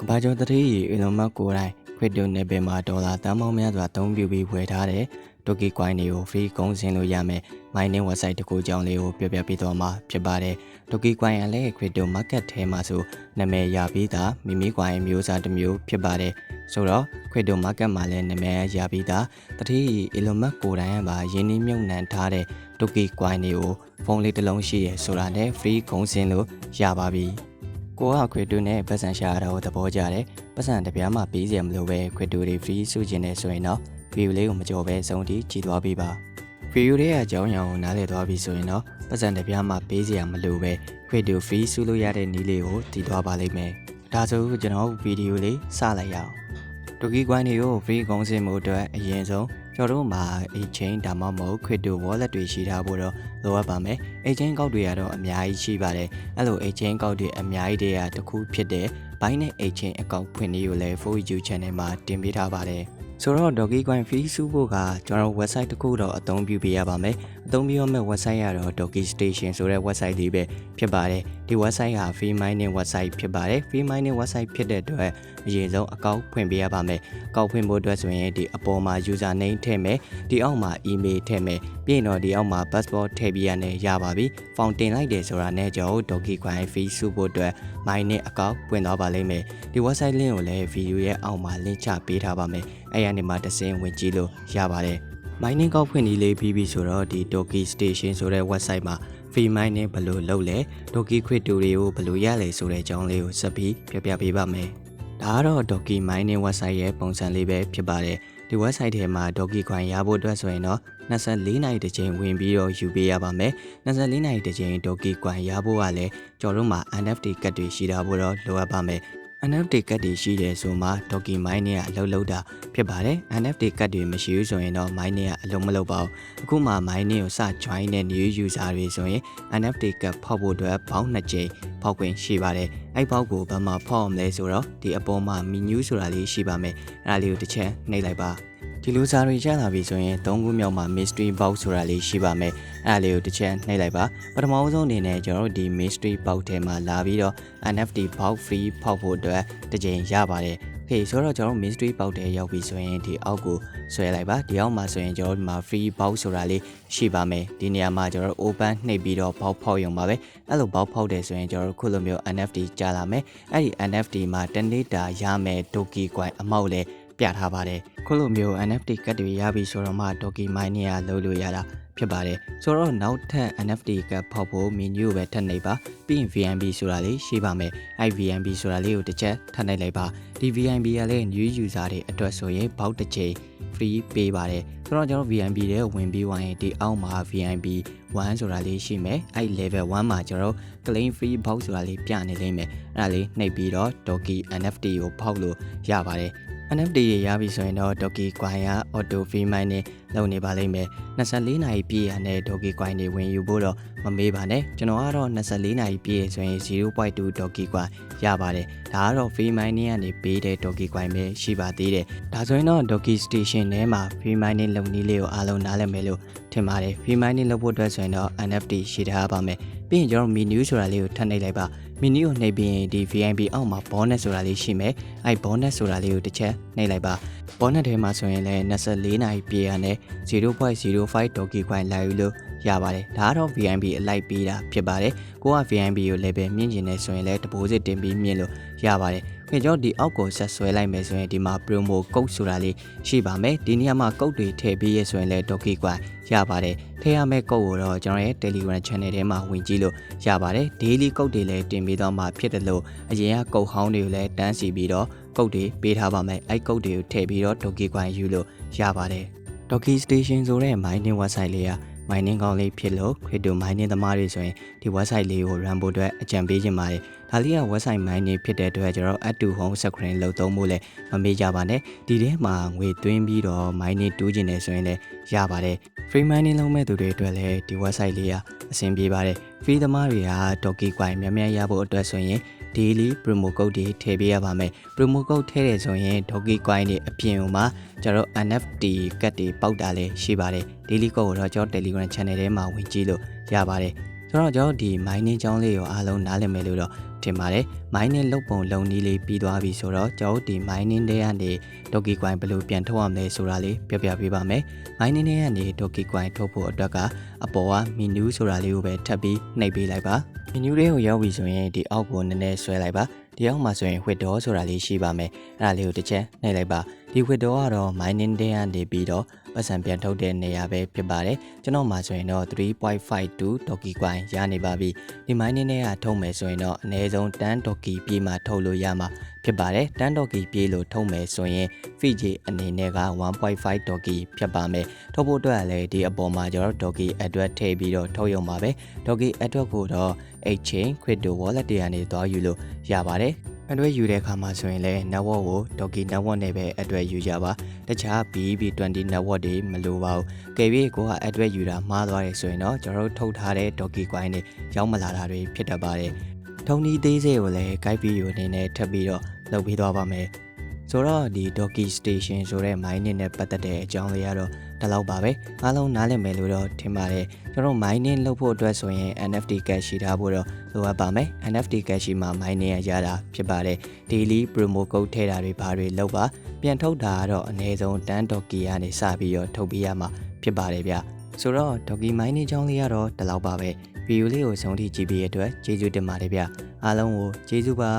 ကဘာကျော်တတိရီအီလွန်မတ်ကိုယ်တိုင်ခွစ်တိုနယ်ပယ်မှာဒေါ်လာတန်ပေါင်းများစွာအသုံးပြုပြီးဝယ်ထားတဲ့တိုကီကွိုင်းတွေကို free ကုန်စင်လို့ရမယ် mining website တစ်ခုကြောင်းလေးကိုပြောပြပေးသွားမှာဖြစ်ပါတယ်တိုကီကွိုင်းကလည်း crypto market ထဲမှာဆိုနာမည်ရပြီးသားမိမိကွိုင်းမျိုးစားတစ်မျိုးဖြစ်ပါတယ်ဆိုတော့ crypto market မှာလည်းနာမည်ရပြီးသားတတိရီအီလွန်မတ်ကိုယ်တိုင်ကပါရင်းနှီးမြှုပ်နှံထားတဲ့တိုကီကွိုင်းတွေကိုဖုန်းလေးတစ်လုံးရှိရဆိုတာနဲ့ free ကုန်စင်လို့ရပါပြီ ကိုကခွေတူနဲ့ပတ်စံရှာရတာကိုသဘောကျတယ်ပတ်စံတစ်ပြားမှပေးစရာမလိုပဲခွေတူတွေ free စုကျင်နေဆိုရင်တော့ view လေးကိုမကြော်ပဲစုံတီကြည့်သွားပေးပါ view တွေကအကြောင်းအရာကိုနားလည်သွားပြီဆိုရင်တော့ပတ်စံတစ်ပြားမှပေးစရာမလိုပဲခွေတူ free စုလို့ရတဲ့နည်းလေးကိုတည်သွားပါလိမ့်မယ်ဒါဆိုကျွန်တော်ဗီဒီယိုလေးစလိုက်ရအောင် တူကီကွိုင်းတွေကို free ကုန်းစင်မှုအတွက်အရင်ဆုံးကျွန်တော်တို့မှာ exchange ဒါမှမဟုတ် crypto wallet တွေရှိထားဖို့တော့လိုအပ်ပါမယ် exchange ကောက်တွေကတော့အများကြီးရှိပါတယ်အဲ့လို exchange ကောက်တွေအများကြီးတည်းကတစ်ခုဖြစ်တဲ့ Binance exchange account ဖွင့်နည်းကိုလည်း for you channel မှာတင်ပေးထားပါတယ်ဆိုတော့ Doggy Coin fee စုဖို့ကကျွန်တော် website တစ်ခုတော့အသုံးပြုပေးရပါမယ်အသုံးပြုရမယ့် website ကတော့ Doggy Station ဆိုတဲ့ website လေးပဲဖြစ်ပါတယ် ဒီ website ဟာ free mining website ဖြစ်ပါတယ် free mining website ဖြစ်တဲ့အတွက်အရင်ဆုံးအကောင့်ဖွင့်ပေးရပါမယ်အကောင့်ဖွင့်ဖို့အတွက်ဆိုရင်ဒီအပေါ်မှာ user name ထည့်မယ်ဒီအောက်မှာ email ထည့်မယ်ပြီးရင်တော့ဒီအောက်မှာ passport ထည့်ပေးရနဲ့ရပါပြီ။ found တင်လိုက်တယ်ဆိုတာနဲ့ကျွန်တော်တို့ Donkey Coin fee စုဖို့အတွက် mining account ပွင့်သွားပါလိမ့်မယ်။ဒီ website link ကိုလည်း video ရဲ့အောက်မှာ link ချပေးထားပါမယ်။အဲ့ရနေမှာတစ်စင်းဝင်ကြည့်လို့ရပါတယ်။ mining ကောက်ဖွင့်နည်းလေးပြီးပြီဆိုတော့ဒီ Donkey Station ဆိုတဲ့ website မှာ free mining ဘယ်လိုလုပ်လဲ Donkey crypto တွေကိုဘယ်လိုရလဲဆိုတဲ့အကြောင်းလေးကိုဆက်ပြီးပြောပြပေးပါမယ်။ဒါကတော့ Donkey mining website ရဲ့ပုံစံလေးပဲဖြစ်ပါတယ်။ဒီ website ထဲမှာ Donkey Coin ရဖို့အတွက်ဆိုရင်တော့24နိုင်တစ်ချိန်ဝင်ပြီးတော့ယူပေးရပါမယ်24နိုင်တစ်ချိန် Donkey Coin ရဖို့ကလည်းကျွန်တော်တို့မှာ NFT ကတ်တွေရှိတာဖို့တော့လိုအပ်ပါမယ် NFT ကတ်တွေရှိတယ်ဆိုမှ Donkey Mining ကအလုပ်လုပ်တာဖြစ်ပါတယ် NFT ကတ်တွေမရှိဘူးဆိုရင်တော့ Mining ကအလုပ်မလုပ်ပါဘူးအခုမှ Mining ကိုစ join တဲ့ new user တွေဆိုရင် NFT ကတ်ဖောက်ဖို့အတွက်ပေါင်း2ကြိမ်ဖောက်ခွင့်ရှိပါတယ်အဲ့ပေါက်ကိုဘယ်မှာဖောက်အောင်လဲဆိုတော့ဒီအပေါ်မှာ menu ဆိုတာလေးရှိပါမယ်အဲ့ဒါလေးကိုတစ်ချက်နှိပ်လိုက်ပါ ဒီလူစားတွေရလာပြီဆိုရင်၃ခုမြောက်မှာ mystery box ဆိုတာလေးရှိပါမယ်အဲ့ဒါလေးကိုတစ်ချက်နှိပ်လိုက်ပါပထမဆုံးအနေနဲ့ကျွန်တော်တို့ဒီ mystery box ထဲမှာလာပြီးတော့ NFT box free ဖောက်ဖို့အတွက်တစ်ချိန်ရပါတယ်ဟေးဆိုတော့ကျွန်တော်တို့ mystery box ထဲရောက်ပြီဆိုရင်ဒီအောက်ကိုဆွဲလိုက်ပါဒီအောက်မှာဆိုရင်ကျွန်တော်တို့ဒီမှာ free box ဆိုတာလေးရှိပါမယ်ဒီနေရာမှာကျွန်တော်တို့ open နှိပ်ပြီးတော့ box ဖောက်ရုံပါပဲအဲ့လို box ဖောက်တယ်ဆိုရင်ကျွန်တော်တို့ခုလိုမျိုး NFT ကြာလာမယ်အဲ့ဒီ NFT မှာတစ်နေ့တာရမယ် Doki coin အမောက်လေး ပြထားပါတယ်ခုလိုမျိုး NFT ကတ်တွေရပြီဆိုတော့မှ Doki mining ကလုပ်လို့ရတာဖြစ်ပါတယ်ဆိုတော့နောက်ထပ် NFT ကတ်ဖောက်ဖို့ menu ကိုပဲထပ်နှိပ်ပါပြီးရင် VNB ဆိုတာလေးရှိပါမယ်အဲ့ VNB ဆိုတာလေးကိုတစ်ချက်ထပ်နှိပ်လိုက်ပါဒီ VNB ကလည်း new user တွေအတွက်ဆိုရင်ဘောက်တစ်ချိန် free ပေးပါတယ်ဆိုတော့ကျွန်တော် VNB တဲ့ဝင်ပြီးဝိုင်းဒီအောက်မှာ VNB 1ဆိုတာလေးရှိမယ်အဲ့ level 1မှာကျွန်တော် claim free box ဆိုတာလေးပြနေလိမ့်မယ်အဲ့ဒါလေးနှိပ်ပြီးတော့ Doki NFT ကိုဖောက်လို့ရပါတယ် NFT တွေရပြီဆိုရင်တော့ Doki Coin က auto free mining လုပ်နေပါလိမ့်မယ်24နာရီပြည့်ရတဲ့ Doki Coin တွေဝင်ယူဖို့တော့မမေးပါနဲ့ကျွန်တော်ကတော့24နာရီပြည့်ဆိုရင်0.2 Doki Coin ရပါတယ်ဒါကတော့ free mining ကနေပေးတဲ့ Doki Coin ပဲရှိပါသေးတယ်ဒါဆိုရင်တော့ Doki Station ထဲမှာ free mining လုပ်နည်းလေးကိုအားလုံးနားလည်မယ်လို့ထင်ပါတယ် free mining လုပ်ဖို့အတွက်ဆိုရင်တော့ NFT ရှိထားပါမယ်ပြီးရင်ကျွန်တော် menu ဆိုတာလေးကိုထပ်နှိပ်လိုက်ပါ menu ကိုနှိပ်ပြီးရင်ဒီ VIP အောက်မှာ bonus ဆိုတာလေးရှိမယ်အဲ့ bonus ဆိုတာလေးကိုတစ်ချက်နှိပ်လိုက်ပါ bonus ထဲမှာဆိုရင်လည်း24နာရီပြည့်ရနဲ့0.05 Doge coin လာယူလို့ရပါတယ်ဒါကတော့ VIP အလိုက်ပေးတာဖြစ်ပါတယ်ကိုက VIP ကို level မြင့်ကျင်နေဆိုရင်လည်း deposit တင်ပြီးမြင့်လို့ရပါတယ် ခင်ဗျားဒီအောက်ကိုဆက်ဆွဲလိုက်မယ်ဆိုရင်ဒီမှာ promo code ဆိုတာလေးရှိပါမယ်ဒီနေရာမှာ code တွေထည့်ပေးရဆိုရင်လည်း Doge coin ရပါတယ်ထည့်ရမယ့် code ကိုတော့ကျွန်တော်ရဲ့ Telegram channel ထဲမှာဝင်ကြည့်လို့ရပါတယ် daily code တွေလည်းတင်ပေးတော့မှာဖြစ်တယ်လို့အရင်က code ဟောင်းတွေကိုလည်းတန်းစီပြီးတော့ code တွေပေးထားပါမယ်အဲ့ code တွေကိုထည့်ပြီးတော့ Doge coin ယူလို့ရပါတယ် Doge Station ဆိုတဲ့ mining website လေးက mining ကောင်းလေးဖြစ်လို့ crypto mining သမားတွေဆိုရင်ဒီ website လေးကို run ဖို့အတွက်အကြံပေးခြင်းပါတယ် ဒါလေးက website mining ဖြစ်တဲ့အတွက်ကျွန်တော် add to home screen လောက်သုံးဖို့လည်းမမေ့ကြပါနဲ့ဒီထဲမှာငွေသွင်းပြီးတော့ mining တူးကျင်နေဆိုရင်လည်းရပါတယ် free mining လုပ်မဲ့သူတွေအတွက်လည်းဒီ website လေးကအဆင်ပြေပါတယ် free သမားတွေက Doge coin များများရဖို့အတွက်ဆိုရင် daily promo code တွေထည့်ပေးရပါမယ် promo code ထည့်တယ်ဆိုရင် Doge coin တွေအပြင်မှာကျွန်တော် NFT ကတ်တွေပေါက်တာလည်းရှိပါတယ် daily code ကိုတော့ကျွန်တော် Telegram channel ထဲမှာဝင်ကြည့်လို့ရပါတယ်ဆိုတော့ကျွန်တော်ဒီ mining အကြောင်းလေးကိုအားလုံးနားလည်မယ်လို့တော့ ထင်ပါတယ် mining လုပ်ပုံလုပ်နည်းလေးပြီးသွားပြီဆိုတော့ကျွန်တော်တို့ဒီ mining တွေကနေ Doki Coin ဘယ်လိုပြန်ထုတ်ရမလဲဆိုတာလေးပြောပြပေးပါမယ် mining တွေကနေ Doki Coin ထုတ်ဖို့အတွက်ကအပေါ်က menu ဆိုတာလေးကိုပဲထပ်ပြီးနှိပ်ပေးလိုက်ပါ menu လေးကိုရောက်ပြီဆိုရင်ဒီအောက်ကိုနည်းနည်းဆွဲလိုက်ပါဒီအောက်မှာဆိုရင် withdraw ဆိုတာလေးရှိပါမယ်အဲ့ဒါလေးကိုတစ်ချက်နှိပ်လိုက်ပါဒီ withdraw ကတော့ mining တွေကနေပြီးတော့ ပတ်စံပြန်ထုတ်တဲ့နေရာပဲဖြစ်ပါတယ်ကျွန်တော်မှာဆိုရင်တော့3.52 Doki Coin ရနေပါပြီဒီ mining တွေကထုတ်မယ်ဆိုရင်တော့အနည်းဆုံး10 Doki ပြေးမှထုတ်လို့ရမှာဖြစ်ပါတယ်10 Doki ပြေးလို့ထုတ်မယ်ဆိုရင် fee အနေနဲ့က1.5 Doki ဖြစ်ပါမယ်ထုတ်ဖို့အတွက်လည်းဒီအပေါ်မှာကျွန်တော်တို့ Doki address ထည့်ပြီးတော့ထုတ်ရုံပါပဲ Doki address ကိုတော့ exchange crypto wallet တွေကနေသွားယူလို့ရပါတယ် အတွက်ယူတဲ့အခါမှာဆိုရင်လည်း network ကို Doki network နဲ့ပဲအတွက်ယူကြပါတခြား BB20 network တွေမလိုပါဘူးကယ်ပြီးကိုကအတွက်ယူတာမှားသွားတယ်ဆိုရင်တော့ကျွန်တော်တို့ထုတ်ထားတဲ့ Doki coin တွေရောက်မလာတာတွေဖြစ်တတ်ပါတယ်ထုံဒီသေးစေကိုလည်း guide video အနေနဲ့ထပ်ပြီးတော့လုပ်ပေးသွားပါမယ် ဆိုတော့ဒီ Doki Station ဆိုတဲ့ mining နဲ့ပတ်သက်တဲ့အကြောင်းလေးကတော့ဒီလောက်ပါပဲအားလုံးနားလည်မယ်လို့တော့ထင်ပါတယ်ကျွန်တော် mining လုပ်ဖို့အတွက်ဆိုရင် NFT cash ရှိထားဖို့တော့လိုအပ်ပါမယ် NFT cash ရှိမှာ mining ရရတာဖြစ်ပါတယ် daily promo code ထည့်တာတွေဘာတွေလုပ်ပါပြန်ထုတ်တာကတော့အနည်းဆုံး10 Doki ကနေစပြီးတော့ထုတ်ပေးရမှာဖြစ်ပါတယ်ဗျဆိုတော့ Doki mining အကြောင်းလေးကတော့ဒီလောက်ပါပဲဗီဒီယိုလေးကိုဆုံးထိကြည့်ပြီးရတဲ့အတွက်ကျေးဇူးတင်ပါတယ်ဗျအားလုံးကိုကျေးဇူးပါ